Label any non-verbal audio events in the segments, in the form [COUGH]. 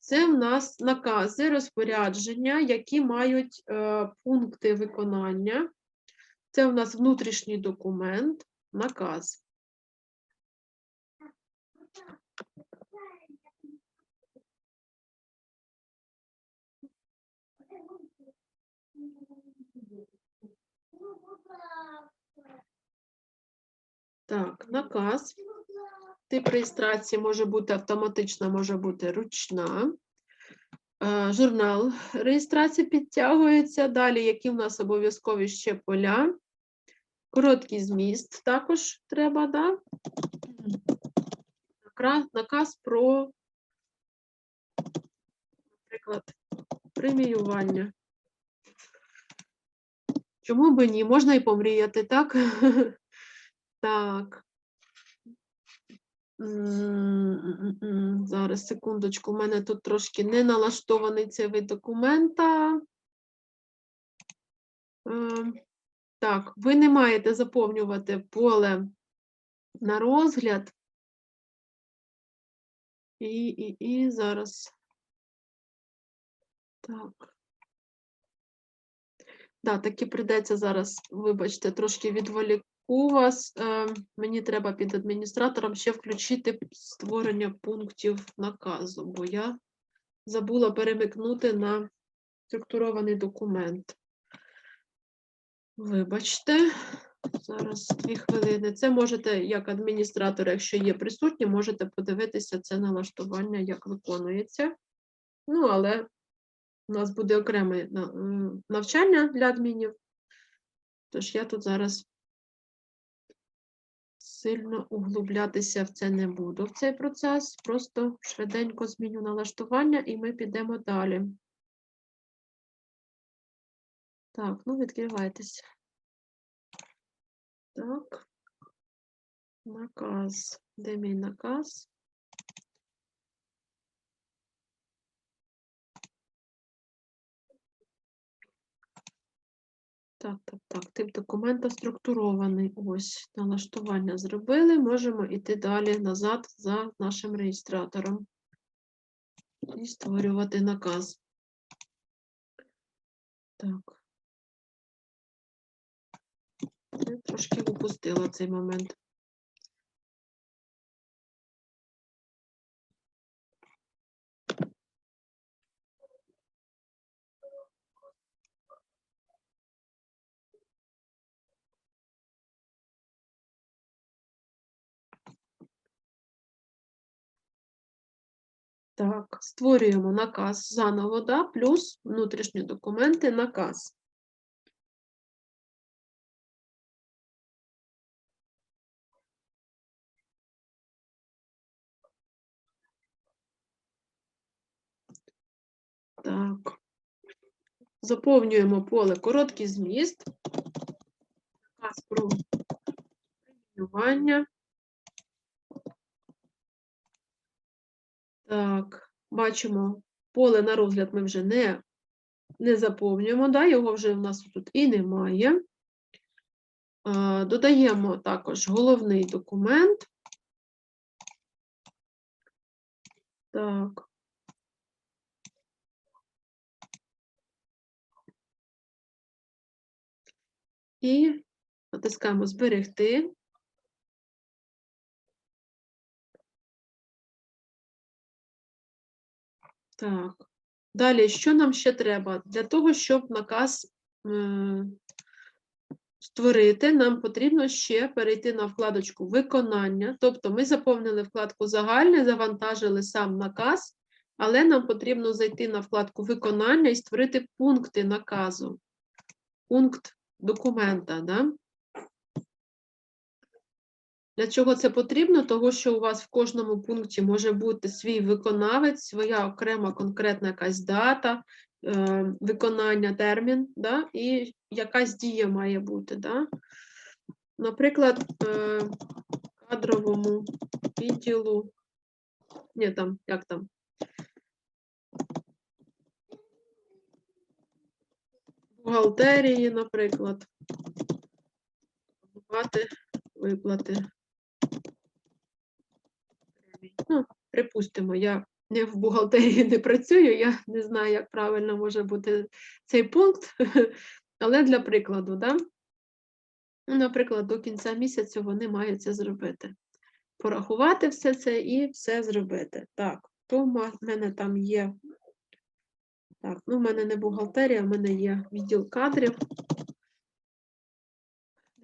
Це в нас накази, розпорядження, які мають е, пункти виконання. Це в нас внутрішній документ, наказ. Так, наказ. Тип реєстрації може бути автоматична, може бути ручна. Е, Журнал реєстрації підтягується. Далі, які в нас обов'язкові ще поля. Короткий зміст також треба, да? Наказ про, наприклад, преміювання. Чому би ні? Можна і помріяти, так? [LAUGHS] Так. Зараз, секундочку, у мене тут трошки не налаштований цей вид документа. Ем, Так, ви не маєте заповнювати поле на розгляд. І, і, і зараз. Так. Да, таки прийдеться зараз, вибачте, трошки відволіку вас. Е, мені треба під адміністратором ще включити створення пунктів наказу, бо я забула перемикнути на структурований документ. Вибачте, зараз дві хвилини. Це можете, як адміністратор, якщо є присутні, можете подивитися це налаштування, як виконується. Ну, але у нас буде окреме навчання для адмінів. Тож я тут зараз сильно углублятися в це не буду в цей процес. Просто швиденько зміню налаштування і ми підемо далі. Так, ну відкривайтеся. Так. Наказ. Де мій наказ? Так, так, так. Тип документа структурований. Ось налаштування зробили. Можемо йти далі назад за нашим реєстратором і створювати наказ. Так. Я трошки упустила цей момент. Так, створюємо наказ заново, да, плюс внутрішні документи, наказ. Так. Заповнюємо поле короткий зміст. Наказ про преміювання. Так, бачимо, поле на розгляд ми вже не, не заповнюємо, да, його вже в нас тут і немає. Додаємо також головний документ. Так. І натискаємо зберегти. Так. Далі, що нам ще треба? Для того, щоб наказ е, створити, нам потрібно ще перейти на вкладочку виконання. Тобто ми заповнили вкладку загальне, завантажили сам наказ, але нам потрібно зайти на вкладку виконання і створити пункти наказу. Пункт документа. Да? Для чого це потрібно? Того, що у вас в кожному пункті може бути свій виконавець, своя окрема конкретна якась дата, е, виконання, термін, да? і якась дія має бути. Да? Наприклад, е, кадровому відділу, ні, там, як там? Бухгалтерії, наприклад. Виплати, виплати. Ну, припустимо, я не в бухгалтерії не працюю, я не знаю, як правильно може бути цей пункт, [LAUGHS] але для прикладу, да? Наприклад, до кінця місяця вони мають це зробити. Порахувати все це і все зробити. Так, то в мене там є. Так, ну в мене не бухгалтерія, в мене є відділ кадрів.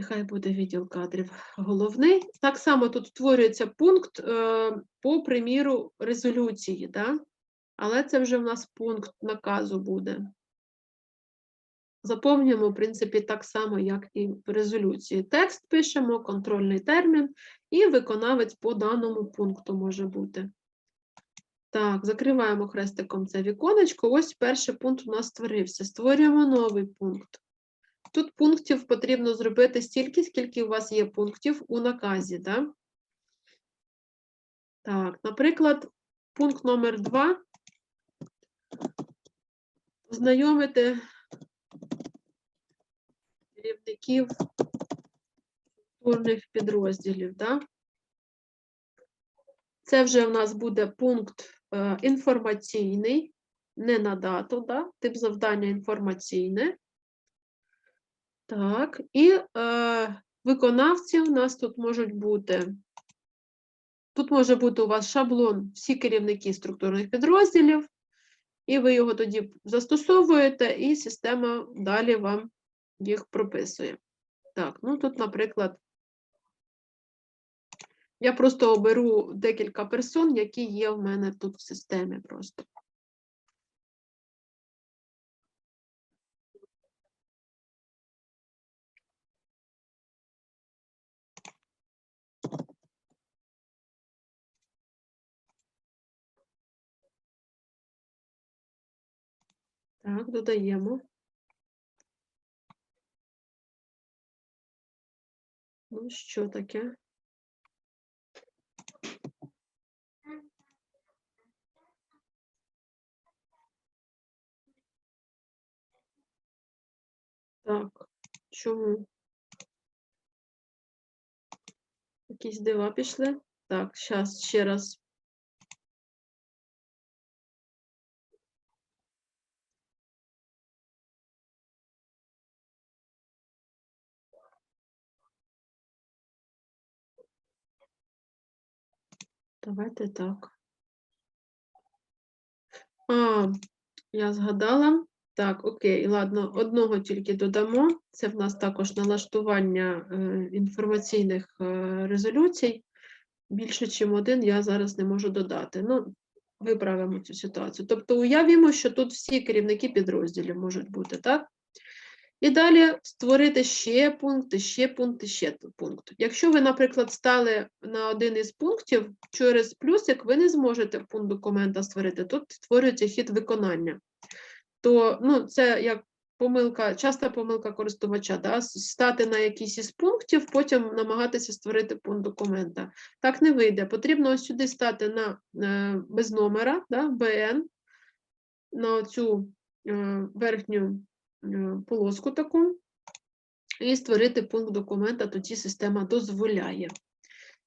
Нехай буде відділ кадрів головний. Так само тут створюється пункт е, по приміру резолюції, да? але це вже в нас пункт наказу буде. Заповнюємо, в принципі, так само, як і в резолюції. Текст пишемо, контрольний термін, і виконавець по даному пункту може бути. Так, закриваємо хрестиком це віконечко. Ось перший пункт у нас створився. Створюємо новий пункт. Тут пунктів потрібно зробити стільки, скільки у вас є пунктів у наказі. Да? Так, наприклад, пункт номер 2. Знайомити керівників структурних підрозділів. Да? Це вже в нас буде пункт е, інформаційний, не на дату, да? тип завдання інформаційне. Так, і е, виконавці у нас тут можуть бути. Тут може бути у вас шаблон всі керівники структурних підрозділів, і ви його тоді застосовуєте, і система далі вам їх прописує. Так, ну тут, наприклад, я просто оберу декілька персон, які є в мене тут в системі просто. Так, додаємо. Ну, що таке? Так, чому? Якісь дива пішли? Так, зараз ще раз. Давайте так. А, я згадала. Так, окей, ладно, одного тільки додамо. Це в нас також налаштування е, інформаційних е, резолюцій. Більше, ніж один, я зараз не можу додати. Ну, виправимо цю ситуацію. Тобто, уявімо, що тут всі керівники підрозділів можуть бути, так? І далі створити ще пункти, ще пункти, ще пункт. Якщо ви, наприклад, стали на один із пунктів, через плюсик ви не зможете пункт документа створити. Тут створюється хід виконання. То ну, це як помилка, часта помилка користувача, да? стати на якийсь із пунктів, потім намагатися створити пункт документа. Так не вийде. Потрібно ось сюди стати на е, без номера, да? БН, на цю е, верхню. Е, полоску таку і створити пункт документа, тоді система дозволяє.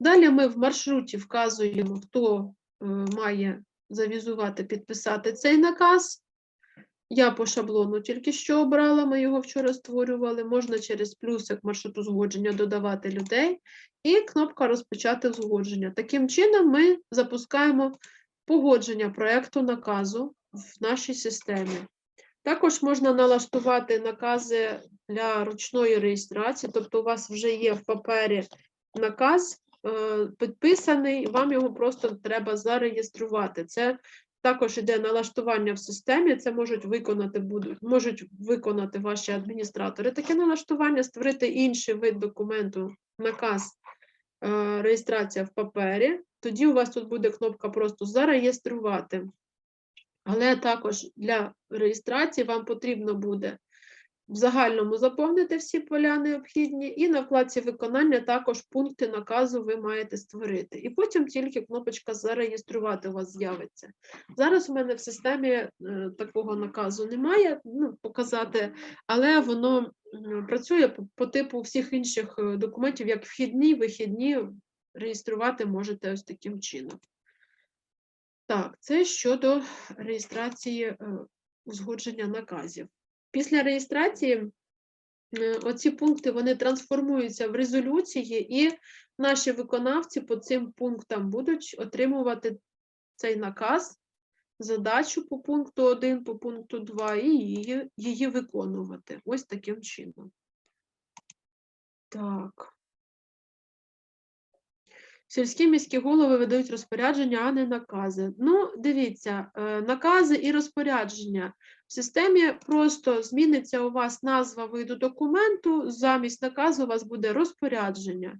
Далі ми в маршруті вказуємо, хто е, має завізувати, підписати цей наказ. Я по шаблону тільки що обрала, ми його вчора створювали. Можна через плюсик маршруту згодження додавати людей, і кнопка розпочати узгодження. Таким чином, ми запускаємо погодження проєкту наказу в нашій системі. Також можна налаштувати накази для ручної реєстрації, тобто у вас вже є в папері наказ е, підписаний, вам його просто треба зареєструвати. Це також йде налаштування в системі, це можуть виконати будуть, можуть виконати ваші адміністратори. Таке налаштування, створити інший вид документу, наказ, е, реєстрація в папері. Тоді у вас тут буде кнопка просто зареєструвати. Але також для реєстрації вам потрібно буде в загальному заповнити всі поля необхідні, і на вкладці виконання також пункти наказу ви маєте створити. І потім тільки кнопочка Зареєструвати у вас з'явиться. Зараз у мене в системі е, такого наказу немає, ну, показати, але воно працює по, по типу всіх інших е, документів, як вхідні, вихідні, реєструвати можете ось таким чином. Так, це щодо реєстрації е, узгодження наказів. Після реєстрації е, оці пункти вони трансформуються в резолюції, і наші виконавці по цим пунктам будуть отримувати цей наказ, задачу по пункту 1, по пункту 2 і її, її виконувати. Ось таким чином. Так. Сільські міські голови видають розпорядження, а не накази. Ну, дивіться, е, накази і розпорядження. В системі просто зміниться у вас назва виду документу, замість наказу у вас буде розпорядження.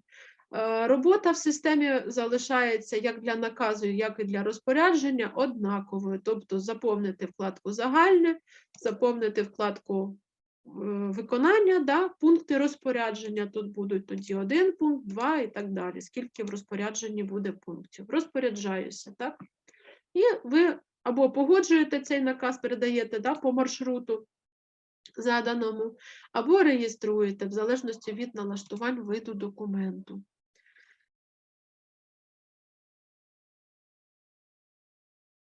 Е, Робота в системі залишається як для наказу, як і для розпорядження однаковою. Тобто заповнити вкладку загальне, заповнити вкладку виконання, да, пункти розпорядження. Тут будуть тоді один пункт, два і так далі. Скільки в розпорядженні буде пунктів. Розпоряджаюся, так? І ви або погоджуєте цей наказ, передаєте да, по маршруту заданому, або реєструєте в залежності від налаштувань виду документу.